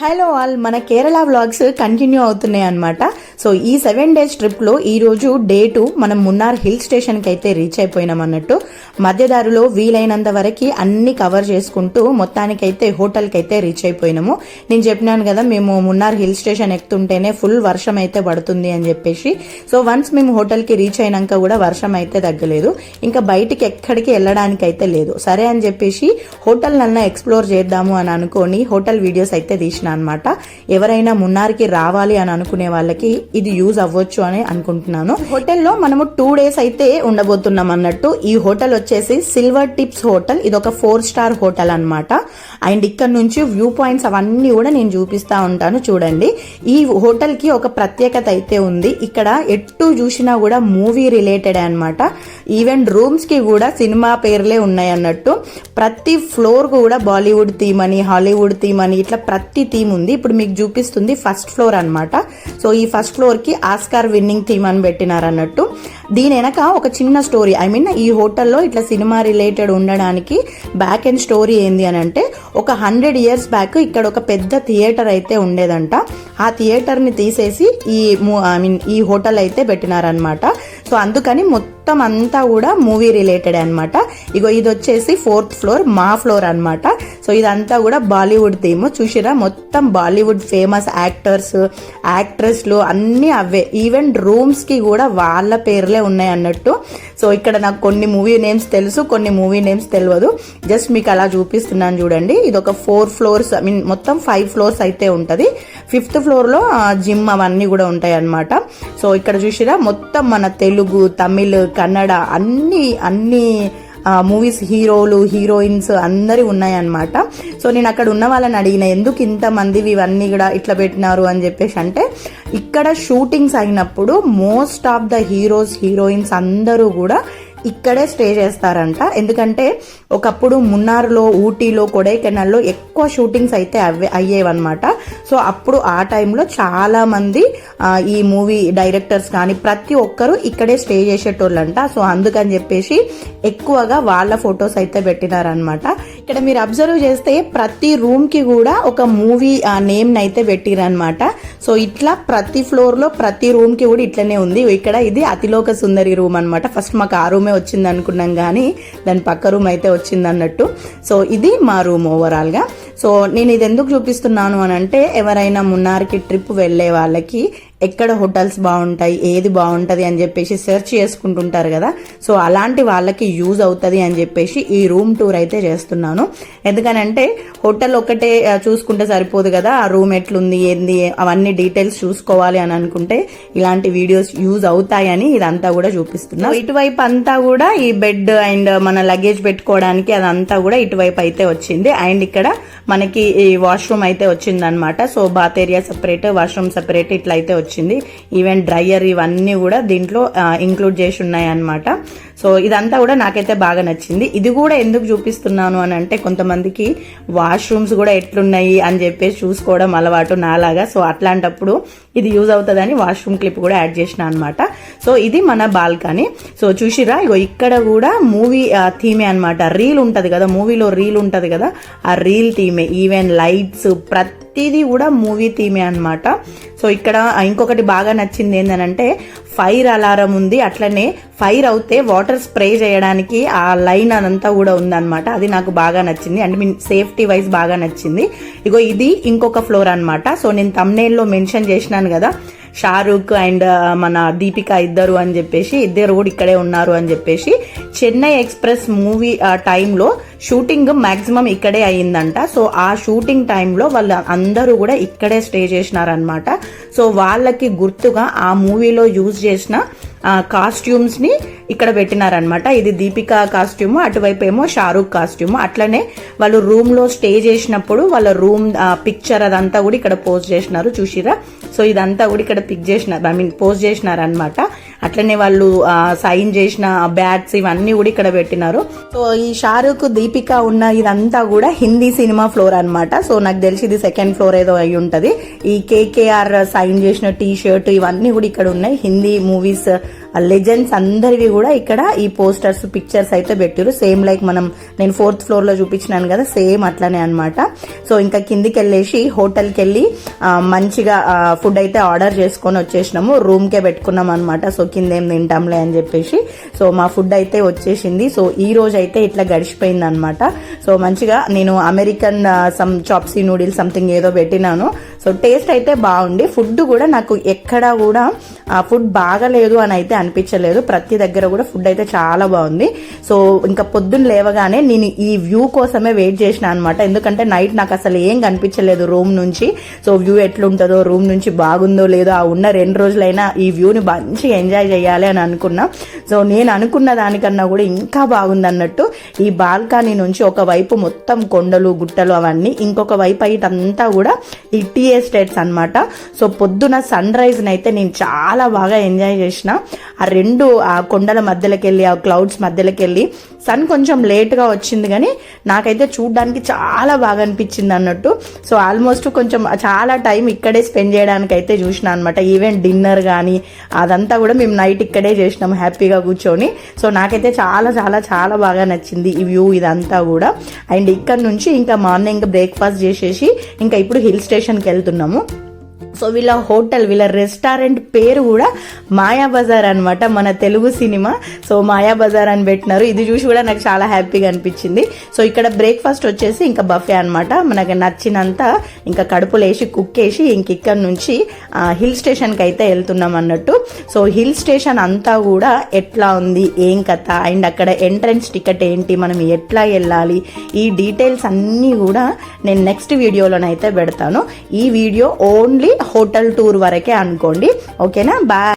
Hello all మన Kerala vlogs continue అవుతున్నాయి అనమాట సో ఈ సెవెన్ డేస్ ట్రిప్లో ఈరోజు డే టూ మనం మున్నార్ హిల్ స్టేషన్కి అయితే రీచ్ అయిపోయినాం అన్నట్టు. మధ్యదారిలో వీలైనంత వరకు అన్ని కవర్ చేసుకుంటూ మొత్తానికైతే హోటల్కి అయితే రీచ్ అయిపోయినాము. నేను చెప్పినాను కదా మేము మున్నార్ హిల్ స్టేషన్ ఎక్కుతుంటేనే ఫుల్ వర్షం అయితే పడుతుంది అని చెప్పేసి. సో వన్స్ మేము హోటల్కి రీచ్ అయినాక కూడా వర్షం అయితే తగ్గలేదు. ఇంకా బయటికి ఎక్కడికి వెళ్ళడానికి అయితే లేదు. సరే అని చెప్పేసి హోటల్ నన్న ఎక్స్ప్లోర్ చేద్దాము అని అనుకొని హోటల్ వీడియోస్ అయితే తీసిన అనమాట ఎవరైనా మున్నార్కి రావాలి అని అనుకునే వాళ్ళకి ఇది యూజ్ అవ్వచ్చు అని అనుకుంటున్నాను. హోటల్లో మనము టూ డేస్ అయితే ఉండబోతున్నాం అన్నట్టు. ఈ హోటల్ వచ్చేసి సిల్వర్ టిప్స్ హోటల్ ఇది ఒక ఫోర్ స్టార్ హోటల్ అన్నమాట. అండ్ ఇక్కడ నుంచి వ్యూ పాయింట్స్ అవన్నీ కూడా నేను చూపిస్తా ఉంటాను చూడండి. ఈ హోటల్కి ఒక ప్రత్యేకత అయితే ఉంది. ఇక్కడ ఎటు చూసినా కూడా మూవీ రిలేటెడ్ అన్నమాట. ఈవెన్ రూమ్స్కి కూడా సినిమా పేర్లే ఉన్నాయి అన్నట్టు. ప్రతి ఫ్లోర్ కూడా బాలీవుడ్ థీమ్ అని హాలీవుడ్ థీమ్ అని ఇట్లా ప్రతి థీమ్ ఉంది. ఇప్పుడు మీకు చూపిస్తుంది ఫస్ట్ ఫ్లోర్ అనమాట సో ఈ ఫస్ట్ ఫ్లోర్కి ఆస్కార్ విన్నింగ్ థీమ్ అని పెట్టినారు అన్నట్టు దీని వెనక ఒక చిన్న స్టోరీ ఐ మీన్ ఈ హోటల్లో ఇట్లా సినిమా రిలేటెడ్ ఉండడానికి బ్యాక్ అండ్ స్టోరీ ఏంది అని అంటే ఒక హండ్రెడ్ ఇయర్స్ బ్యాక్ ఇక్కడ ఒక పెద్ద థియేటర్ అయితే ఉండేదంట. ఆ థియేటర్ని తీసేసి ఈ ఐ మీన్ ఈ హోటల్ అయితే పెట్టినారనమాట సో అందుకని మొత్తం మొత్తం అంతా కూడా మూవీ రిలేటెడ్ అనమాట ఇగో ఇది వచ్చేసి ఫోర్త్ ఫ్లోర్ మా ఫ్లోర్ అనమాట సో ఇదంతా కూడా బాలీవుడ్ థీమ్. చూసిరా? మొత్తం బాలీవుడ్ ఫేమస్ యాక్టర్స్ యాక్ట్రెస్లు అన్నీ అవే. ఈవెన్ రూమ్స్కి కూడా వాళ్ళ పేర్లే ఉన్నాయి అన్నట్టు. సో ఇక్కడ నాకు కొన్ని మూవీ నేమ్స్ తెలుసు కొన్ని మూవీ నేమ్స్ తెలియదు జస్ట్ మీకు అలా చూపిస్తున్నాను చూడండి. ఇది ఒక ఫోర్ ఫ్లోర్స్ ఐ మీన్ మొత్తం ఫైవ్ ఫ్లోర్స్ అయితే ఉంటుంది. ఫిఫ్త్ ఫ్లోర్లో జిమ్ అవన్నీ కూడా ఉంటాయి అన్నమాట సో ఇక్కడ చూసిరా? మొత్తం మన తెలుగు తమిళ్ కన్నడ అన్ని అన్ని మూవీస్ హీరోలు హీరోయిన్స్ అందరి ఉన్నాయన్నమాట. సో నేను అక్కడ ఉన్న వాళ్ళని అడిగిన ఎందుకు ఇంత ఇవన్నీ కూడా ఇట్లా పెట్టినారు? అని చెప్పేసి అంటే ఇక్కడ షూటింగ్స్ అయినప్పుడు most of the heroes heroines అందరూ కూడా ఇక్కడే స్టే చేస్తారంట. ఎందుకంటే ఒకప్పుడు మున్నార్లో ఊటీలో కొడైకెనాల్లో ఎక్కువ షూటింగ్స్ అయితే అవే అయ్యేవన్నమాట. సో అప్పుడు ఆ టైంలో చాలా మంది ఈ మూవీ డైరెక్టర్స్ కానీ ప్రతి ఒక్కరు ఇక్కడే స్టే చేసేటోళ్ళంట. సో అందుకని చెప్పేసి ఎక్కువగా వాళ్ళ ఫొటోస్ అయితే పెట్టినారనమాట ఇక్కడ మీరు అబ్జర్వ్ చేస్తే ప్రతి రూమ్కి కూడా ఒక మూవీ నేమ్ అయితే పెట్టిరనమాట సో ఇట్లా ప్రతి ఫ్లోర్లో ప్రతి రూమ్కి కూడా ఇట్లనే ఉంది. ఇక్కడ ఇది అతిలోక సుందరి రూమ్ అన్నమాట. ఫస్ట్ మాకు ఆ రూమే వచ్చింది అనుకున్నాం కానీ దాని పక్క రూమ్ అయితే వచ్చింది అన్నట్టు సో ఇది మా రూమ్ ఓవరాల్గా. సో నేను ఇది ఎందుకు చూపిస్తున్నాను అని అంటే ఎవరైనా మున్నార్కి ట్రిప్ వెళ్ళే వాళ్ళకి ఎక్కడ హోటల్స్ బాగుంటాయి ఏది బాగుంటుంది అని చెప్పేసి సెర్చ్ చేసుకుంటుంటారు కదా. సో అలాంటి వాళ్ళకి యూజ్ అవుతుంది అని చెప్పేసి ఈ రూమ్ టూర్ అయితే చేస్తున్నాను. ఎందుకనంటే హోటల్ ఒకటే చూసుకుంటే సరిపోదు కదా. ఆ రూమ్ ఎట్లుంది ఏంది అవన్నీ డీటెయిల్స్ చూసుకోవాలి అని అనుకుంటే ఇలాంటి వీడియోస్ యూజ్ అవుతాయని ఇదంతా కూడా చూపిస్తున్నా. ఇటువైపు అంతా కూడా ఈ బెడ్ అండ్ మన లగేజ్ పెట్టుకోవడానికి అదంతా కూడా ఇటువైపు అయితే వచ్చింది. అండ్ ఇక్కడ మనకి ఈ వాష్రూమ్ అయితే వచ్చిందనమాట so bath area separate washroom separate ఇట్లా అయితే వచ్చింది. ఈవెన్ డ్రైయర్ ఇవన్నీ కూడా దీంట్లో ఇంక్లూడ్ చేసి ఉన్నాయన్నమాట. సో ఇదంతా కూడా నాకైతే బాగా నచ్చింది. ఇది కూడా ఎందుకు చూపిస్తున్నాను అని అంటే కొంతమందికి వాష్రూమ్స్ కూడా ఎట్లున్నాయి అని చెప్పేసి చూసుకోవడం అలవాటు నాలాగా. సో అట్లాంటప్పుడు ఇది యూజ్ అవుతుందని వాష్రూమ్ క్లిప్ కూడా యాడ్ చేసిన అనమాట సో ఇది మన బాల్కనీ. సో చూసిరా ఇగో ఇక్కడ కూడా మూవీ థీమే అన్నమాట. రీల్ ఉంటుంది కదా మూవీలో రీల్ ఉంటుంది కదా ఆ రీల్ థీమే ఈవెన్ లైట్స్ ప్రతి ప్రతిదీ కూడా మూవీ థీమే అనమాట సో ఇక్కడ ఇంకొకటి బాగా నచ్చింది ఏంటంటే ఫైర్ అలారం ఉంది. అట్లనే ఫైర్ అవుతే వాటర్ స్ప్రే చేయడానికి ఆ లైన్ అదంతా కూడా ఉందన్నమాట. అది నాకు బాగా నచ్చింది. అండ్ మీన్ సేఫ్టీ వైజ్ బాగా నచ్చింది. ఇగో ఇది ఇంకొక ఫ్లోర్ అనమాట సో నేను తమ్నేల్లో మెన్షన్ చేసినాను కదా షారూక్ అండ్ uh, మన దీపిక ఇద్దరు అని చెప్పేసి ఇద్దరు కూడా ఇక్కడే ఉన్నారు అని చెప్పేసి చెన్నై ఎక్స్ప్రెస్ మూవీ టైంలో షూటింగ్ మ్యాక్సిమం ఇక్కడే అయ్యిందంట. సో ఆ షూటింగ్ టైంలో వాళ్ళు అందరూ కూడా ఇక్కడే స్టే చేసినారనమాట సో వాళ్ళకి గుర్తుగా ఆ మూవీలో యూజ్ చేసిన కాస్ట్యూమ్స్ని ఇక్కడ పెట్టినారనమాట ఇది దీపిక కాస్ట్యూమ్ అటువైపు ఏమో షారూక్ కాస్ట్యూమ్ అట్లనే వాళ్ళు రూమ్లో స్టే చేసినప్పుడు వాళ్ళ రూమ్ పిక్చర్ అదంతా కూడా ఇక్కడ పోస్ట్ చేసినారు చూసిరా సో ఇదంతా కూడా ఇక్కడ పిక్ చేసినారు ఐ మీన్ పోస్ట్ చేసినారనమాట అట్లనే వాళ్ళు సైన్ చేసిన బ్యాట్స్ ఇవన్నీ కూడా ఇక్కడ పెట్టినారు. సో ఈ షారూక్ దీపిక ఉన్న ఇదంతా కూడా హిందీ సినిమా ఫ్లోర్ అనమాట సో నాకు తెలిసి ఇది సెకండ్ ఫ్లోర్ ఏదో అయి ఉంటుంది. ఈ కేకేఆర్ సైన్ చేసిన టీ షర్ట్ ఇవన్నీ కూడా ఇక్కడ ఉన్నాయి. హిందీ మూవీస్ లెజెండ్స్ అందరివి కూడా ఇక్కడ ఈ పోస్టర్స్ పిక్చర్స్ అయితే పెట్టారు సేమ్ లైక్ మనం నేను ఫోర్త్ ఫ్లోర్లో చూపించినాను కదా సేమ్ అట్లనే అనమాట సో ఇంకా కిందికి వెళ్ళేసి హోటల్కి వెళ్ళి మంచిగా ఫుడ్ అయితే ఆర్డర్ చేసుకొని వచ్చేసినాము. రూమ్ కే పెట్టుకున్నాం అనమాట సో కింద ఏం తింటాంలే అని చెప్పేసి. సో మా ఫుడ్ అయితే వచ్చేసింది. సో ఈ రోజు అయితే ఇట్లా గడిచిపోయింది అనమాట సో మంచిగా నేను American some chop suey noodles something ఏదో పెట్టినాను. సో టేస్ట్ అయితే బాగుంది. ఫుడ్ కూడా నాకు ఎక్కడా కూడా ఆ ఫుడ్ బాగలేదు అని అయితే అనిపించలేదు. ప్రతి దగ్గర కూడా ఫుడ్ అయితే చాలా బాగుంది. సో ఇంకా పొద్దున్న లేవగానే నేను ఈ వ్యూ కోసమే వెయిట్ చేసిన అనమాట ఎందుకంటే నైట్ నాకు అసలు ఏం కనిపించలేదు రూమ్ నుంచి. సో వ్యూ ఎట్లుంటుందో రూమ్ నుంచి బాగుందో లేదో ఆ ఉన్న రెండు రోజులైనా ఈ వ్యూని మంచిగా ఎంజాయ్ చేయాలి అని అనుకున్నా. సో నేను అనుకున్న దానికన్నా కూడా ఇంకా బాగుంది అన్నట్టు. ఈ బాల్కనీ నుంచి ఒక వైపు మొత్తం కొండలు గుట్టలు అవన్నీ ఇంకొక వైపు ఇటంతా కూడా ఈ టీ స్టేట్స్ అన్నమాట. సో పొద్దున సన్ రైజ్ని అయితే నేను చాలా బాగా ఎంజాయ్ చేసిన. ఆ రెండు ఆ కొండల మధ్యలోకి వెళ్ళి ఆ క్లౌడ్స్ మధ్యలోకి వెళ్ళి సన్ కొంచెం లేట్గా వచ్చింది కానీ నాకైతే చూడడానికి చాలా బాగా అనిపించింది అన్నట్టు. సో ఆల్మోస్ట్ కొంచెం చాలా టైం ఇక్కడే స్పెండ్ చేయడానికి అయితే చూసిన అనమాట ఈవెన్ డిన్నర్ కానీ అదంతా కూడా మేము నైట్ ఇక్కడే చేసినాం హ్యాపీగా కూర్చొని. సో నాకైతే చాలా చాలా చాలా బాగా నచ్చింది ఈ వ్యూ ఇదంతా కూడా. అండ్ ఇక్కడ నుంచి ఇంకా మార్నింగ్ బ్రేక్ఫాస్ట్ చేసేసి ఇంకా ఇప్పుడు హిల్ స్టేషన్కి వెళ్తున్నాము. సో వీళ్ళ హోటల్ వీళ్ళ రెస్టారెంట్ పేరు కూడా మాయా బజార్ అనమాట మన తెలుగు సినిమా. సో మాయా బజార్ అని పెట్టినారు. ఇది చూసి కూడా నాకు చాలా హ్యాపీగా అనిపించింది. సో ఇక్కడ బ్రేక్ఫాస్ట్ వచ్చేసి ఇంకా బఫే అనమాట మనకి నచ్చినంత ఇంకా కడుపులో వేసి కుక్ వేసి ఇంక ఇక్కడ నుంచి హిల్ స్టేషన్కి అయితే వెళ్తున్నాం అన్నట్టు. సో హిల్ స్టేషన్ అంతా కూడా ఎట్లా ఉంది ఏం కథ అండ్ అక్కడ ఎంట్రన్స్ టికెట్ ఏంటి మనం ఎట్లా వెళ్ళాలి ఈ డీటెయిల్స్ అన్నీ కూడా నేను నెక్స్ట్ వీడియోలోనైతే పెడతాను. ఈ వీడియో ఓన్లీ హోటల్ టూర్ వరకే అనుకోండి. ఓకేనా? బాయ్.